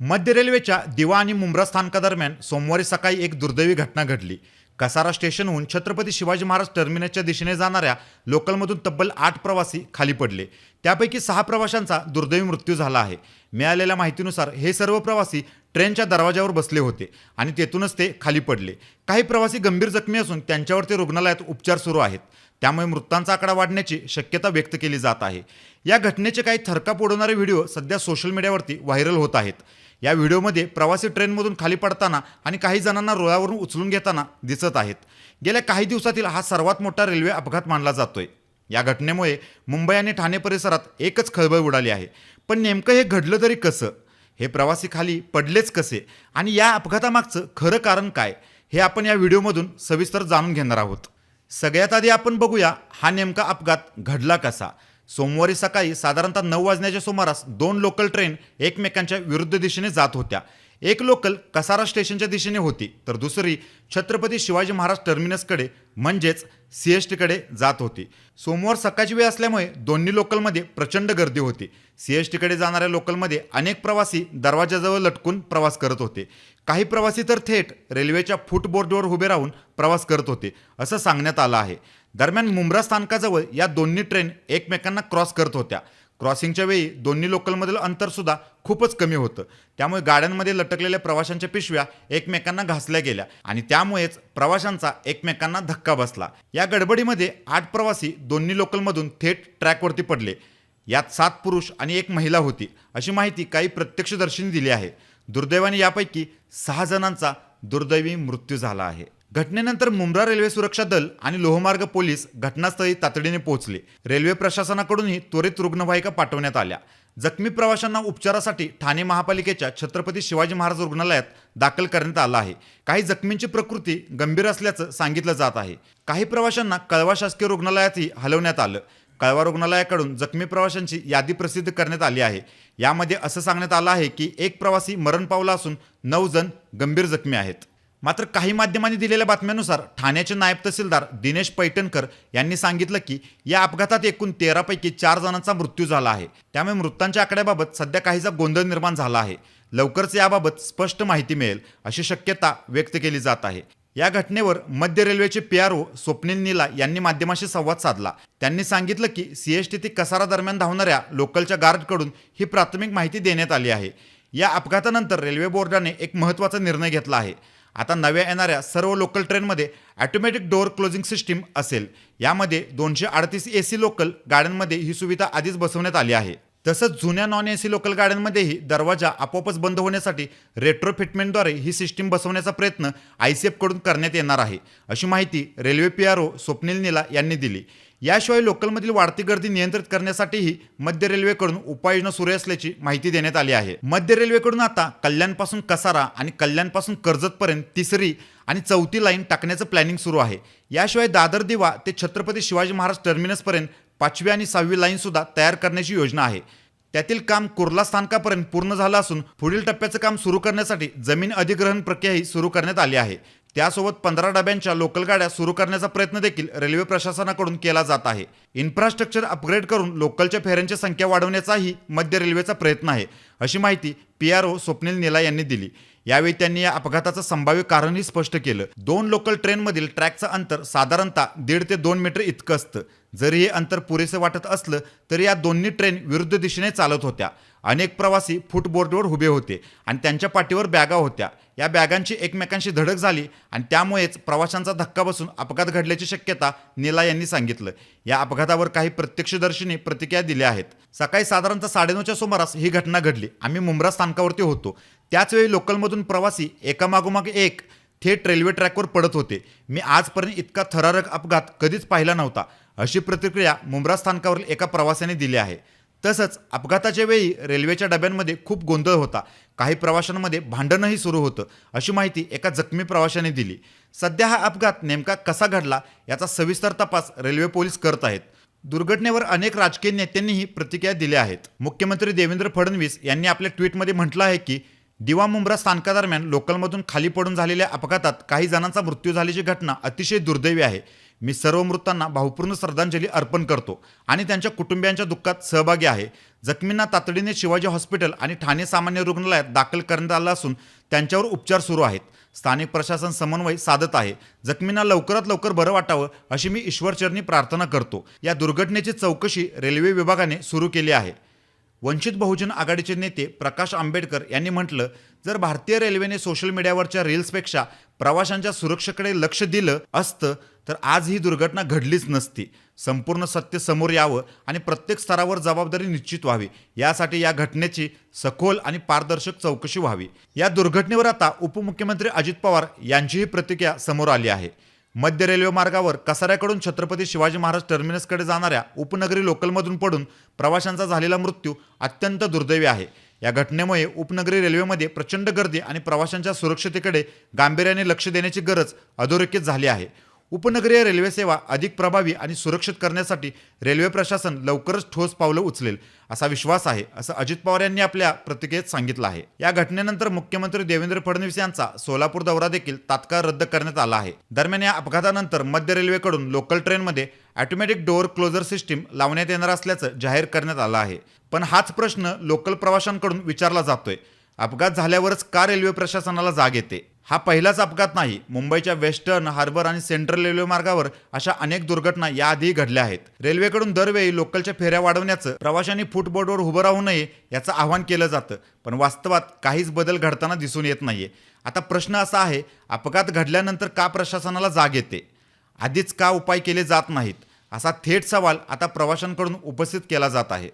मध्य रेल्वेच्या दिवा आणि मुंब्रा स्थानकादरम्यान सोमवारी सकाळी एक दुर्दैवी घटना घडली. कसारा स्टेशनहून छत्रपती शिवाजी महाराज टर्मिनसच्या दिशेने जाणाऱ्या लोकलमधून तब्बल आठ प्रवासी खाली पडले. त्यापैकी सहा प्रवाशांचा दुर्दैवी मृत्यू झाला आहे. मिळालेल्या माहितीनुसार हे सर्व प्रवासी ट्रेनच्या दरवाजावर बसले होते आणि तेथूनच ते खाली पडले. काही प्रवासी गंभीर जखमी असून त्यांच्यावर ते रुग्णालयात उपचार सुरू आहेत. त्यामुळे मृतांचा आकडा वाढण्याची शक्यता व्यक्त केली जात आहे. या घटनेचे काही थरकाप पोडवणारे व्हिडिओ सध्या सोशल मीडियावरती व्हायरल होत आहेत. या व्हिडिओमध्ये प्रवासी ट्रेनमधून खाली पडताना आणि काही जणांना रुळावरून उचलून घेताना दिसत आहेत. गेल्या काही दिवसातील हा सर्वात मोठा रेल्वे अपघात मानला जातोय. या घटनेमुळे मुंबई आणि ठाणे परिसरात एकच खळबळ उडाली आहे. पण नेमकं हे घडलं तरी कसं? हे प्रवासी खाली पडलेच कसे? आणि या अपघातामागचं खरं कारण काय? हे आपण या व्हिडिओमधून सविस्तर जाणून घेणार आहोत. सगळ्यात आधी आपण बघूया हा नेमका अपघात घडला कसा. सोमवारी सकाळी साधारणतः नऊ वाजण्याच्या सुमारास दोन लोकल ट्रेन एकमेकांच्या विरुद्ध दिशेने जात होत्या. एक लोकल कसारा स्टेशनच्या दिशेने होती तर दुसरी छत्रपती शिवाजी महाराज टर्मिनसकडे म्हणजेच सी एस टीकडे जात होती. सोमवार सकाळची वेळ असल्यामुळे दोन्ही लोकलमध्ये प्रचंड गर्दी होती. सी एस टीकडे जाणाऱ्या लोकलमध्ये अनेक प्रवासी दरवाजाजवळ लटकून प्रवास करत होते. काही प्रवासी तर थेट रेल्वेच्या फुटबोर्डवर उभे राहून प्रवास करत होते असं सांगण्यात आलं आहे. दरम्यान मुंब्रा स्थानकाजवळ या दोन्ही ट्रेन एकमेकांना क्रॉस करत होत्या. क्रॉसिंगच्या वेळी दोन्ही लोकलमधील अंतरसुद्धा खूपच कमी होतं. त्यामुळे गाड्यांमध्ये लटकलेल्या प्रवाशांच्या पिशव्या एकमेकांना घासल्या गेल्या आणि त्यामुळेच प्रवाशांचा एकमेकांना धक्का बसला. या गडबडीमध्ये आठ प्रवासी दोन्ही लोकलमधून थेट ट्रॅकवरती पडले. यात सात पुरुष आणि एक महिला होती. अशी माहिती काही प्रत्यक्षदर्शींनी दिली आहे. दुर्दैवाने यापैकी सहा जणांचा दुर्दैवी मृत्यू झाला आहे. घटनेनंतर मुंब्रा रेल्वे सुरक्षा दल आणि लोहमार्ग पोलीस घटनास्थळी तातडीने पोहोचले. रेल्वे प्रशासनाकडूनही त्वरित रुग्णवाहिका पाठवण्यात आल्या. जखमी प्रवाशांना उपचारासाठी ठाणे महापालिकेच्या छत्रपती शिवाजी महाराज रुग्णालयात दाखल करण्यात आलं आहे. काही जखमींची प्रकृती गंभीर असल्याचं सांगितलं जात आहे. काही प्रवाशांना कळवा शासकीय रुग्णालयातही हलवण्यात आलं. कळवा रुग्णालयाकडून जखमी प्रवाशांची यादी प्रसिद्ध करण्यात आली आहे. यामध्ये असं सांगण्यात आलं आहे की एक प्रवासी मरण पावला असून नऊ जण गंभीर जखमी आहेत. मात्र काही माध्यमांनी दिलेल्या बातम्यानुसार ठाण्याचे नायब तहसीलदार दिनेश पैठणकर यांनी सांगितलं की या अपघातात एकूण तेरापैकी चार जणांचा मृत्यू झाला आहे. त्यामुळे मृतांच्या आकड्याबाबत सध्या काहीसा गोंधळ निर्माण झाला आहे. लवकरच याबाबत स्पष्ट माहिती मिळेल अशी शक्यता व्यक्त केली जात आहे. या घटनेवर मध्य रेल्वेचे P R O Swapnil Nila यांनी माध्यमाशी संवाद साधला. त्यांनी सांगितलं की सी एस टी ते कसारा दरम्यान धावणाऱ्या लोकलच्या गार्डकडून ही प्राथमिक माहिती देण्यात आली आहे. या अपघातानंतर रेल्वे बोर्डाने एक महत्त्वाचा निर्णय घेतला आहे. आता नव्या येणाऱ्या सर्व लोकल ट्रेनमध्ये ॲटोमॅटिक डोअर क्लोजिंग सिस्टीम असेल. यामध्ये दोनशे अडतीस ए सी लोकल गाड्यांमध्ये ही सुविधा आधीच बसवण्यात आली आहे. तसंच जुन्या नॉन ए सी लोकल गाड्यांमध्येही दरवाजा आपोआपच बंद होण्यासाठी रेट्रो फिटमेंटद्वारे ही सिस्टीम बसवण्याचा प्रयत्न आय सी एफकडून करण्यात येणार आहे. अशी माहिती railway P R O Swapnil Nila यांनी दिली. याशिवाय लोकलमधील वाढती गर्दी नियंत्रित करण्यासाठीही मध्य रेल्वेकडून उपाययोजना सुरू असल्याची माहिती देण्यात आली आहे. मध्य रेल्वेकडून आता कल्याणपासून कसारा आणि कल्याणपासून कर्जतपर्यंत तिसरी आणि चौथी लाईन टाकण्याचं प्लॅनिंग सुरू आहे. याशिवाय दादर दिवा ते छत्रपती शिवाजी महाराज टर्मिनसपर्यंत पाचवी आणि सहावी लाईनसुद्धा तयार करण्याची योजना आहे. त्यातील काम कुर्ला स्थानकापर्यंत पूर्ण झालं असून पुढील टप्प्याचं काम सुरू करण्यासाठी जमीन अधिग्रहण प्रक्रियाही सुरू करण्यात आली आहे. त्यासोबत पंधरा डब्यांच्या लोकल गाड्या सुरू करण्याचा प्रयत्न देखील रेल्वे प्रशासनाकडून केला जात आहे. इन्फ्रास्ट्रक्चर अपग्रेड करून लोकलच्या फेऱ्यांची संख्या वाढवण्याचाही मध्य रेल्वेचा प्रयत्न आहे अशी माहिती P R O Swapnil Nila यांनी दिली. यावेळी त्यांनी या अपघाताचं संभाव्य कारणही स्पष्ट केलं. दोन लोकल ट्रेनमधील ट्रॅकचं अंतर साधारणतः दीड ते दोन मीटर इतकं असतं. जरी हे अंतर पुरेसं वाटत असलं तरी या दोन्ही ट्रेन विरुद्ध दिशेने चालत होत्या. अनेक प्रवासी फुटबोर्डवर उभे होते आणि त्यांच्या पाठीवर बॅगा होत्या. या बॅगांची एकमेकांशी धडक झाली आणि त्यामुळेच प्रवाशांचा धक्का बसून अपघात घडल्याची शक्यता नीला यांनी सांगितलं. या अपघातावर काही प्रत्यक्षदर्शींनी प्रतिक्रिया दिल्या आहेत. सकाळी साधारणतः साडेनऊच्या सुमारास ही घटना घडली. आम्ही मुंब्रा स्थानकावरती होतो. त्याचवेळी लोकलमधून प्रवासी एकामागोमाग एक थेट रेल्वे ट्रॅकवर पडत होते. मी आजपर्यंत इतका थरारक अपघात कधीच पाहिला नव्हता. अशी प्रतिक्रिया मुंब्रा स्थानकावरील एका प्रवाशाने दिली आहे. तसंच अपघाताच्या वेळी रेल्वेच्या डब्यांमध्ये खूप गोंधळ होता. काही प्रवाशांमध्ये भांडणही सुरू होतं अशी माहिती एका जखमी प्रवाशाने दिली. सध्या हा अपघात नेमका कसा घडला याचा सविस्तर तपास रेल्वे पोलीस करत आहेत. दुर्घटनेवर अनेक राजकीय नेत्यांनीही प्रतिक्रिया दिल्या आहेत. मुख्यमंत्री देवेंद्र फडणवीस यांनी आपल्या ट्विटमध्ये म्हटलं आहे की दिवा मुंब्रा स्थानकादरम्यान लोकलमधून खाली पडून झालेल्या अपघातात काही जणांचा मृत्यू झाल्याची घटना अतिशय दुर्दैवी आहे. मी सर्व मृतांना भावपूर्ण श्रद्धांजली अर्पण करतो आणि त्यांच्या कुटुंबियांच्या दुःखात सहभागी आहे. जखमींना तातडीने शिवाजी हॉस्पिटल आणि ठाणे सामान्य रुग्णालयात दाखल करण्यात आलं असून त्यांच्यावर उपचार सुरू आहेत. स्थानिक प्रशासन समन्वय साधत आहे. जखमींना लवकरात लवकर बरं वाटावं अशी मी ईश्वरचरणी प्रार्थना करतो. या दुर्घटनेची चौकशी रेल्वे विभागाने सुरू केली आहे. वंचित बहुजन आघाडीचे नेते प्रकाश आंबेडकर यांनी म्हटलं जर भारतीय रेल्वेने सोशल मीडियावरच्या रील्सपेक्षा प्रवाशांच्या सुरक्षेकडे लक्ष दिलं असतं तर आज ही दुर्घटना घडलीच नसती. संपूर्ण सत्य समोर यावं आणि प्रत्येक स्तरावर जबाबदारी निश्चित व्हावी. यासाठी या घटनेची सखोल आणि पारदर्शक चौकशी व्हावी. या दुर्घटनेवर आता उपमुख्यमंत्री अजित पवार यांचीही प्रतिक्रिया समोर आली आहे. मध्य रेल्वे मार्गावर कसाऱ्याकडून छत्रपती शिवाजी महाराज टर्मिनसकडे जाणाऱ्या उपनगरी लोकलमधून पडून प्रवाशांचा झालेला मृत्यू अत्यंत दुर्दैवी आहे. या घटनेमुळे उपनगरी रेल्वेमध्ये प्रचंड गर्दी आणि प्रवाशांच्या सुरक्षतेकडे गांभीर्याने लक्ष देण्याची गरज अधोरेखित झाली आहे. उपनगरीय रेल्वे सेवा अधिक प्रभावी आणि सुरक्षित करण्यासाठी रेल्वे प्रशासन लवकरच ठोस पावलं उचलेल असा विश्वास आहे असं अजित पवार यांनी आपल्या प्रतिक्रियेत सांगितलं आहे. या घटनेनंतर मुख्यमंत्री देवेंद्र फडणवीस यांचा सोलापूर दौरा देखील तात्काळ रद्द करण्यात आला आहे. दरम्यान या अपघातानंतर मध्य रेल्वेकडून लोकल ट्रेनमध्ये ऑटोमॅटिक डोअर क्लोजर सिस्टीम लावण्यात येणार असल्याचं जाहीर करण्यात आलं आहे. पण हाच प्रश्न लोकल प्रवाशांकडून विचारला जातोय. अपघात झाल्यावरच का रेल्वे प्रशासनाला जाग येते? हा पहिलाच अपघात नाही. मुंबईच्या वेस्टर्न हार्बर आणि सेंट्रल रेल्वे मार्गावर अशा अनेक दुर्घटना याआधी घडल्या आहेत. रेल्वेकडून दरवेळी लोकलच्या फेऱ्या वाढवण्याचं प्रवाशांनी फुटबोर्डवर उभं राहू नये याचं आवाहन केलं जातं. पण वास्तवात काहीच बदल घडताना दिसून येत नाहीये. आता प्रश्न असा आहे अपघात घडल्यानंतर का प्रशासनाला जाग येते? आधीच का उपाय केले जात नाहीत? असा थेट सवाल आता प्रवाशांकडून उपस्थित केला जात आहे.